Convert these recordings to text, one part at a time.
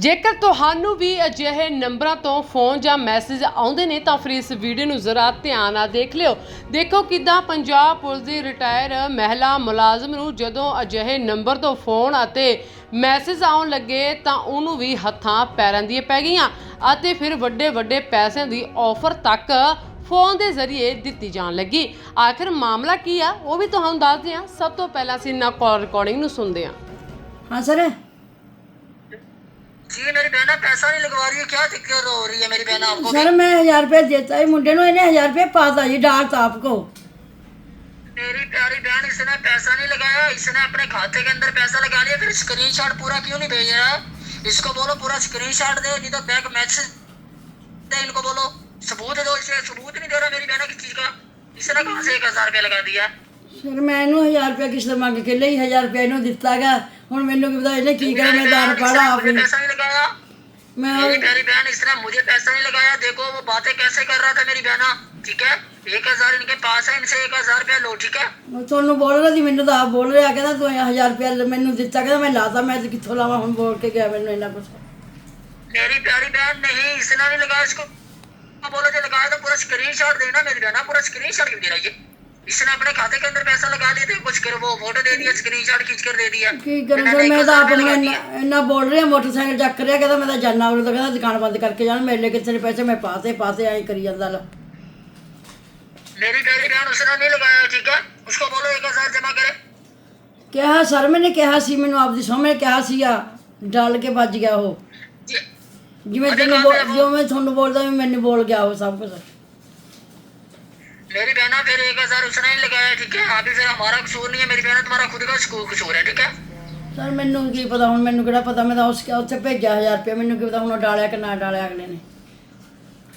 ਜੇਕਰ ਤੁਹਾਨੂੰ ਵੀ ਅਜਿਹੇ ਨੰਬਰਾਂ ਤੋਂ ਫੋਨ ਜਾਂ ਮੈਸੇਜ ਆਉਂਦੇ ਨੇ, ਤਾਂ ਫਿਰ ਇਸ ਵੀਡੀਓ ਨੂੰ ਜ਼ਰਾ ਧਿਆਨ ਨਾਲ ਦੇਖ ਲਿਓ। ਦੇਖੋ ਕਿਦਾਂ ਪੰਜਾਬ ਪੁਲਿਸ ਦੀ ਰਿਟਾਇਰ ਮਹਿਲਾ ਮੁਲਾਜ਼ਮ ਨੂੰ ਜਦੋਂ ਅਜਿਹੇ ਨੰਬਰ ਤੋਂ ਫੋਨ ਅਤੇ ਮੈਸੇਜ ਆਉਣ ਲੱਗੇ, ਤਾਂ ਉਹਨੂੰ ਵੀ ਹੱਥਾਂ ਪੈਰਾਂ ਦੀ ਪੈ ਗਈਆਂ ਅਤੇ ਫਿਰ ਵੱਡੇ ਵੱਡੇ ਪੈਸਿਆਂ ਦੀ ਆਫਰ ਤੱਕ ਫੋਨ ਦੇ ਜ਼ਰੀਏ ਦਿੱਤੀ ਜਾਣ ਲੱਗੀ। ਆਖਿਰ ਮਾਮਲਾ ਕੀ ਆ? ਉਹ ਵੀ ਤੁਹਾਨੂੰ ਦੱਸਦੇ ਆ ਸਭ ਤੋਂ ਪਹਿਲਾਂ ਅਸੀਂ ਇਹਨਾਂ ਕਾਲ ਰਿਕਾਰਡਿੰਗ ਨੂੰ ਸੁਣਦੇ ਆ ਹਾਂ ਸਰ जी मेरी बहना पैसा नहीं लगवा रही है क्या दिक्कत हो रही है मेरी बहन आपको सर मैं हजार रुपये देता है मुंडे नो इन्हें हजार रुपये पाता जी डालता आपको मेरी प्यारी बहन इसने पैसा नहीं लगाया इसने अपने खाते के अंदर पैसा लगा लिया फिर स्क्रीनशॉट पूरा क्यों नहीं भेज रहा इसको बोलो पूरा स्क्रीनशॉट दे नहीं तो बैक मैसेज दे इनको बोलो सबूत दो इसे सबूत नहीं दे रहा मेरी बहन किस चीज का इसने कहाँ से एक हजार रुपया लगा दिया ਸਰ ਮੈਂ ਇਹਨੂੰ 1000 ਰੁਪਏ ਕਿਸ਼ਤ ਮੰਗ ਕੇ ਲਈ 1000 ਰੁਪਏ ਇਹਨੂੰ ਦਿੱਤਾਗਾ ਹੁਣ ਮੈਨੂੰ ਕੀ ਪਤਾ ਇਹਨੇ ਕੀ ਕਰਿਆ ਮੈਂ ਦਾਨ ਪਾੜਾ ਆਪ मुझे ही पैसा नहीं लगाया मैं मेरी प्यारी बहन इसने मुझे पैसा नहीं लगाया देखो वो बातें कैसे कर रहा था मेरी बहना ठीक है एक हजार इनके पास है इनसे एक हजार रुपया लो ठीक है ਉਹ ਤੁਹਾਨੂੰ ਬੋਲ ਰਿਹਾ ਸੀ ਮੈਨੂੰ ਤਾਂ ਆਪ ਬੋਲ ਰਿਹਾ ਕਹਿੰਦਾ ਤੂੰ 1000 ਰੁਪਏ ਮੈਨੂੰ ਦਿੱਤਾ ਕਹਿੰਦਾ ਮੈਂ ਲਾਤਾ ਮੈਂ ਤੇ ਕਿੱਥੋਂ ਲਾਵਾਂ ਹੁਣ ਬੋਲ ਕੇ ਗਿਆ ਮੈਨੂੰ ਇੰਨਾ ਕੁਛ मेरी प्यारी बहन नहीं इसने नहीं लगाया इसको तो बोलो जो लगाया तो पूरा स्क्रीनशॉट देना मेरी बहन पूरा स्क्रीनशॉट क्यों दे रहा है ये इसने अपने खाते के अंदर पैसा लगा लिए थे कुछ कर वो फोटो दे दिया स्क्रीनशॉट खींच कर दे दिया ਕੀ ਕਰਾਂ ਸਰ ਮੈਂ ਤਾਂ ਆਪ ਹੁਣ ਇੰਨਾ ਇੰਨਾ ਬੋਲ ਰਿਹਾ ਮੋਟਰਸਾਈਕਲ ਚੱਕ ਰਿਹਾ ਕਹਿੰਦਾ ਮੈਂ ਤਾਂ ਜਾਣਾ ਉਹ ਤਾਂ ਕਹਿੰਦਾ ਦੁਕਾਨ ਬੰਦ ਕਰਕੇ ਜਾਣ ਮੇਰੇ ਕਿੱਥੇ ਨੇ ਪੈਸੇ ਮੈਂ ਪਾਸੇ ਪਾਸੇ ਐਂ ਕਰੀ ਜਾਂਦਾ ਲਾ मेरी प्यारी बहन उसने नहीं लगाया ठीक है उसको बोलो एक हजार जमा करे ਕਿਹਾ ਸਰ ਮੈਨੇ ਕਿਹਾ ਸੀ ਮੈਨੂੰ ਆਪਦੀ ਸਾਹਮਣੇ ਕਿਹਾ ਸੀਗਾ ਡਲ ਕੇ ਵੱਜ ਗਿਆ ਉਹ जी, ਜਿਵੇਂ ਤੈਨੂੰ ਬੋਲ- ਜਿਵੇਂ ਮੈਂ ਤੁਹਾਨੂੰ ਬੋਲਦਾ ਵੀ ਮੈਨੂੰ ਬੋਲ ਗਿਆ ਉਹ ਸਭ ਕੁਝ मेरी बहना फिर एक हजार उसने नहीं लगाया ठीक है अभी फिर हमारा कसूर नहीं है मेरी बहन तुम्हारा खुद का कसूर कसूर है ठीक है ਸਰ ਮੈਨੂੰ ਕੀ ਪਤਾ ਹੁਣ ਮੈਨੂੰ ਕਿਹੜਾ ਪਤਾ ਮੈਂ ਤਾਂ ਉਸ ਉੱਥੇ ਭੇਜਿਆ 1000 ਰੁਪਏ ਮੈਨੂੰ ਕੀ ਪਤਾ ਹੁਣ ਉਹ ਡਾਲਿਆ ਕਿ ਨਾ ਡਾਲਿਆ ਅਗਲੇ ਨੇ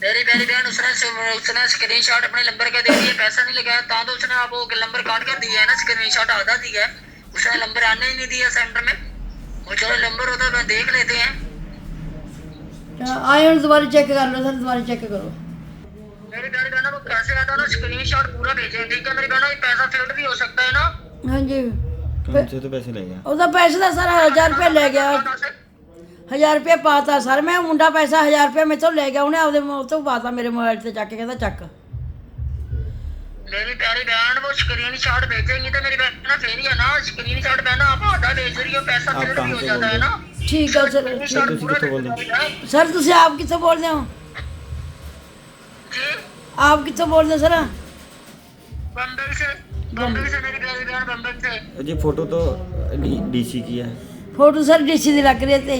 मेरी प्यारी बहन उसने उसने स्क्रीनशॉट अपने नंबर का दे दिया पैसा नहीं लगाया ता तो उसने आपको नंबर काट कर दिया है ना स्क्रीनशॉट आधा दिया है उसने नंबर आने ही नहीं दिया सेंटर में वो चलो नंबर होता है देख लेते हैं ਤਾਂ ਆਏ ਹੁਣ ਦੁਬਾਰਾ ਚੈੱਕ ਕਰ ਲਓ ਸਰ ਦੁਬਾਰਾ ਚੈੱਕ ਕਰੋ मेरी प्यारी बहन वो कैसे आता ना स्क्रीनशॉट पूरा भेजे ठीक है मेरी बहन ये पैसा फेल्ड भी हो सकता है ना ਹਾਂਜੀ कौन से तो पैसे ले गया ਉਹਦਾ ਪੈਸੇ ਦਾ ਸਰ 1000 ਰੁਪਏ ਲੈ ਗਿਆ कहाँ से? 1000 ਰੁਪਏ ਪਾਤਾ ਸਰ ਮੈਂ ਮੁੰਡਾ ਪੈਸਾ 1000 ਰੁਪਏ ਮੇਥੋਂ ਲੈ ਗਿਆ ਉਹਨੇ ਆਪਦੇ ਮੋਬਾਈਲ ਤੋਂ ਪਾਤਾ ਮੇਰੇ ਮੋਬਾਈਲ ਤੇ ਚੱਕ ਕੇ ਕਹਿੰਦਾ ਚੱਕ मेरी प्यारी बहन वो स्क्रीनशॉट भेजेंगी तो मेरी बहन ना फेल ही है ना स्क्रीनशॉट बहन आप आधा भेज रही हो पैसा आप फेल्ड भी कहाँ हो से जाता है ना ਠੀਕ ਹੈ ਸਰ स्क्रीनशॉट तुसी पूरा कित्थों बोल भेजना रहे पड़ेगा। ਸਰ ਤੁਸੀਂ ਆਪ ਕਿੱਥੋਂ ਬੋਲਦੇ ਹੋ जी ਆਪ ਕਿੱਥੋਂ ਬੋਲਦੇ ਹੋ ਸਰ बम्बई से बम्बई से मेरी प्यारी बहन बम्बई से जी फोटो तो डीसी की है ਫੋਟੋ ਸਰ ਡੀਸੀ ਦੀ ਲੱਗ ਰਹੀ ਹੈ ਤੇ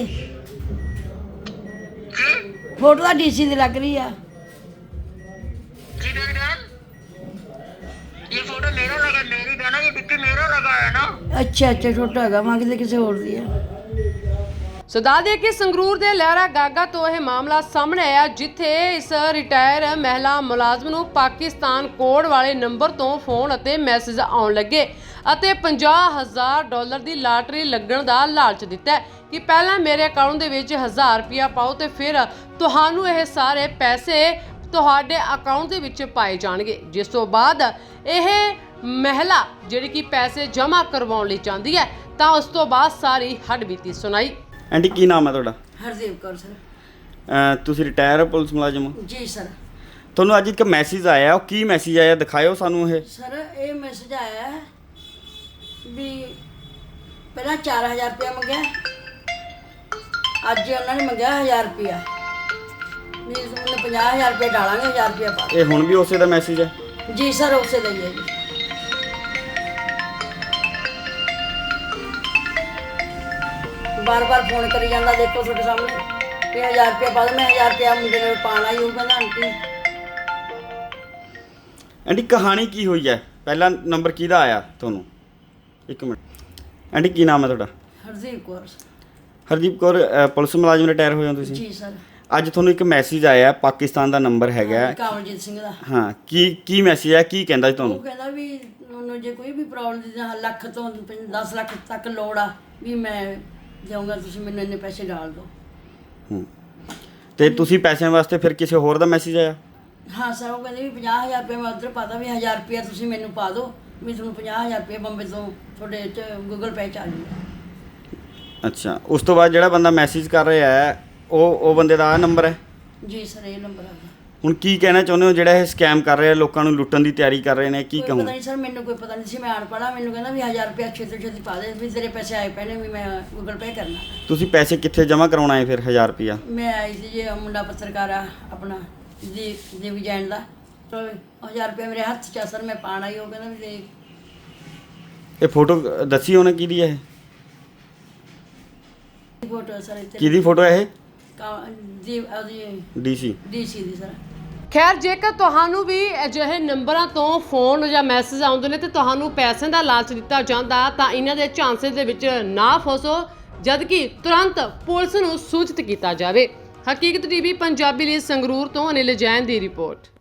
जी ਫੋਟੋ ਤਾਂ ਡੀਸੀ ਦੀ ਲੱਗ ਰਹੀ ਆ जी मेरी बहन ये फोटो मेरा लगा मेरी बहन ये डिप्टी मेरा लगा है ना ਅੱਛਾ ਅੱਛਾ ਛੋਟਾ ਹੈਗਾ ਮੰਗਦੇ ਕਿਸੇ ਹੋਰ ਦੀ ਆ ਸੋ ਦੱਸ ਕਿ ਸੰਗਰੂਰ ਦੇ ਲਹਿਰਾ ਗਾਗਾ ਤੋਂ ਇਹ ਮਾਮਲਾ ਸਾਹਮਣੇ ਆਇਆ, ਜਿੱਥੇ ਇਸ ਰਿਟਾਇਰ ਮਹਿਲਾ ਮੁਲਾਜ਼ਮ ਨੂੰ ਪਾਕਿਸਤਾਨ ਕੋਡ ਵਾਲੇ ਨੰਬਰ ਤੋਂ ਫੋਨ ਅਤੇ ਮੈਸੇਜ ਆਉਣ ਲੱਗੇ ਅਤੇ 50000 ਡਾਲਰ ਦੀ ਲਾਟਰੀ ਲੱਗਣ ਦਾ ਲਾਲਚ ਦਿੱਤਾ ਕਿ ਪਹਿਲਾਂ ਮੇਰੇ ਅਕਾਊਂਟ ਦੇ ਵਿੱਚ 1000 ਰੁਪਇਆ ਪਾਓ ਤੇ ਫਿਰ ਤੁਹਾਨੂੰ ਇਹ ਸਾਰੇ ਪੈਸੇ ਤੁਹਾਡੇ ਅਕਾਊਂਟ ਦੇ ਵਿੱਚ ਪਾਏ ਜਾਣਗੇ। ਜਿਸ ਤੋਂ ਬਾਅਦ ਇਹ ਮਹਿਲਾ ਜਿਹੜੀ ਕਿ ਪੈਸੇ ਜਮ੍ਹਾਂ ਕਰਵਾਉਣ ਲਈ ਚਾਹੁੰਦੀ ਹੈ, ਤਾਂ ਉਸ ਤੋਂ ਬਾਅਦ ਸਾਰੀ ਹੱਡਬੀਤੀ ਸੁਣਾਈ। ਆਂਟੀ ਕੀ ਨਾਮ ਹੈ ਤੁਹਾਡਾ? ਹਰਦੇਵ ਕੌਰ ਸਰ। ਅਹ ਤੁਸੀਂ ਰਿਟਾਇਰ ਪੁਲਿਸ ਮੁਲਾਜ਼ਮ ਹੋ? ਜੀ ਸਰ। ਤੁਹਾਨੂੰ ਅੱਜ ਇੱਕ ਮੈਸੇਜ ਆਇਆ ਉਹ ਕੀ ਮੈਸੇਜ ਆਇਆ? ਦਿਖਾਇਓ ਸਾਨੂੰ ਇਹ। ਸਰ ਇਹ ਮੈਸੇਜ ਆਇਆ ਹੈ ਵੀ ਪਹਿਲਾਂ 4000 ਰੁਪਇਆ ਮੰਗਿਆ ਅੱਜ ਉਹਨਾਂ ਨੇ ਮੰਗਿਆ 1000 ਰੁਪਇਆ। ਵੀ ਉਹਨੇ 50000 ਰੁਪਏ ਡਾਲਾਂਗੇ 1000 ਰੁਪਇਆ ਪਾ ਇਹ ਹੁਣ ਵੀ ਉਸੇ ਦਾ ਮੈਸੇਜ ਹੈ? ਦਿਓ। ਜੀ ਸਰ ਉਸੇ ਦਾ ਹੀ ਹੈ ਜੀ। ਬਾਰ-ਬਾਰ ਫੋਨ ਕਰੀ ਜਾਂਦਾ ਦੇਖੋ ਤੁਹਾਡੇ ਸਾਹਮਣੇ। ਵੀ 1000 ਰੁਪਇਆ ਪਾ ਦੇ ਮੈਂ 1000 ਰੁਪਇਆ ਮੁੰਡੇ ਨੇ ਪਾਣਾ ਹੀ ਉਹ ਕਹਿੰਦਾ ਆਂਟੀ। ਆਂਟੀ ਕਹਾਣੀ ਕੀ ਹੋਈ ਹੈ? ਪਹਿਲਾ ਨੰਬਰ ਕਿਹਦਾ ਆਇਆ ਤੁਹਾਨੂੰ? ਇੱਕ ਮਿੰਟ। ਆਂਟੀ ਕੀ ਨਾਮ ਹੈ ਤੁਹਾਡਾ? ਹਰਦੀਪ ਕੌਰ। ਹਰਦੀਪ ਕੌਰ ਪੁਲਿਸ ਮੁਲਾਜ਼ਮ ਰਿਟਾਇਰ ਹੋਏ ਹੋ ਤੁਸੀਂ? ਜੀ ਸਰ। ਅੱਜ ਤੁਹਾਨੂੰ ਇੱਕ ਮੈਸੇਜ ਆਇਆ ਪਾਕਿਸਤਾਨ ਦਾ ਨੰਬਰ ਹੈਗਾ। ਕਾਮਲਜੀਤ ਸਿੰਘ ਦਾ। ਹਾਂ ਕੀ ਕੀ ਮੈਸੇਜ ਹੈ? ਕੀ ਕਹਿੰਦਾ ਜੀ ਉਹ ਤੁਹਾਨੂੰ ਕਹਿੰਦਾ ਵੀ ਉਹਨੂੰ ਜੇ ਕੋਈ ਵੀ ਪ੍ਰੋਬਲਮ ਦੀ ਜਾਂ ਲੱਖ ਤੋਂ 10 ਲੱਖ ਤੱਕ ਲੋੜ ਆ ਵੀ ਮੈਂ ਜਾਊਂਗਾ ਤੁਸੀਂ ਮੈਨੂੰ ਇੰਨੇ ਪੈਸੇ ਡਾਲ ਦਿਓ। ਹੂੰ। ਤੇ ਤੁਸੀਂ ਪੈਸਿਆਂ ਵਾਸਤੇ ਫਿਰ ਕਿਸੇ ਹੋਰ ਦਾ ਮੈਸੇਜ ਆਇਆ? ਹਾਂ ਸਰ ਉਹ ਕਹਿੰਦੇ ਵੀ 50000 ਰੁਪਏ ਮੈਂ ਉਧਰ ਪਾਤਾ ਵੀ 1000 ਰੁਪਏ ਤੁਸੀਂ ਮੈਨੂੰ ਪਾ ਦਿਓ ਵੀ ਤੁਹਾਨੂੰ 50000 ਰੁਪਏ ਬੰਬੇ ਤੋਂ ਤੁਹਾਡੇ ਚ ਗੂਗਲ ਪੇ ਚ ਆ ਜੂਗਾ ਅੱਛਾ ਉਸ ਤੋਂ ਬਾਅਦ ਜਿਹੜਾ ਬੰਦਾ ਮੈਸੇਜ ਕਰ ਰਿਹਾ ਹੈ ਉਹ ਉਹ ਬੰਦੇ ਦਾ ਆ ਨੰਬਰ ਹੈ? ਜੀ ਸਰ ਇਹ ਨੰਬਰ ਆ ਗਿਆ। ਹੁਣ ਕੀ ਕਹਿਣਾ ਚਾਹੁੰਦੇ ਹੋ? ਜਿਹੜਾ ਇਹ ਸਕੈਮ ਕਰ ਰਿਹਾ ਲੋਕਾਂ ਨੂੰ ਲੁੱਟਣ ਦੀ ਤਿਆਰੀ ਕਰ ਰਹੇ ਨੇ ਕੀ ਕੋਈ ਕਹੂੰ ਪਤਾ ਨਹੀਂ ਸਰ ਮੈਨੂੰ ਕੋਈ ਪਤਾ ਨਹੀਂ ਸੀ ਮੈਂ ਅਨਪੜ੍ਹਾ ਮੈਨੂੰ ਕਹਿੰਦਾ ਵੀ 1000 ਰੁਪਏ ਛੇਤੀ ਛੇਤੀ ਪਾ ਦੇ ਵੀ ਤੇਰੇ ਪੈਸੇ ਆਏ ਪਏ ਨੇ ਵੀ ਮੈਂ ਗੂਗਲ ਪੇ ਕਰਨਾ। ਤੁਸੀਂ ਪੈਸੇ ਕਿੱਥੇ ਜਮ੍ਹਾਂ ਕਰਾਉਣਾ ਹੈ ਫਿਰ 1000 ਰੁਪਿਆ ਮੈਂ ਆਈ ਸੀ ਜੀ ਉਹ ਮੁੰਡਾ ਪੱਤਰਕਾਰ ਆ ਆਪਣਾ ਜੀ ਦੇਵੀ ਜੈਨ ਦਾ। 1000 ਰੁਪਏ ਮੇਰੇ ਹੱਥ 'ਚ ਆ ਸਰ ਮੈਂ ਪਾਣ ਆਈ ਉਹ ਕਹਿੰਦਾ ਵੀ ਦੇ ਇਹ ਫੋਟੋ ਦੱਸੀ ਉਹਨੇ ਕਿਹਦੀ ਹੈ ਇਹ? ਫੋਟੋ ਸਰ ਇੱਥੇ ਕਿਹਦੀ ਫੋਟੋ ਹੈ ਇਹ? ਕਾ- ਜੀ ਉਹਦੀ ਡੀਸੀ ਡੀਸੀ ਦੀ ਸਰ। ਖੈਰ, ਜੇਕਰ ਤੁਹਾਨੂੰ ਵੀ ਅਜਿਹੇ ਨੰਬਰਾਂ ਤੋਂ ਫੋਨ ਜਾਂ ਮੈਸੇਜ ਆਉਂਦੇ ਨੇ ਤੇ ਤੁਹਾਨੂੰ ਪੈਸੇ ਦਾ ਲਾਲਚ ਦਿੱਤਾ ਜਾਂਦਾ, ਤਾਂ ਇਹਨਾਂ ਦੇ ਚਾਂਸਸ ਦੇ ਵਿੱਚ ਨਾ ਫਸੋ, ਜਦਕਿ ਤੁਰੰਤ ਪੁਲਿਸ ਨੂੰ ਸੂਚਿਤ ਕੀਤਾ ਜਾਵੇ। ਹਕੀਕਤ ਟੀਵੀ, ਪੰਜਾਬੀ ਲਈ ਸੰਗਰੂਰ ਤੋਂ ਅਨਿਲ ਜੈਨ ਦੀ ਰਿਪੋਰਟ।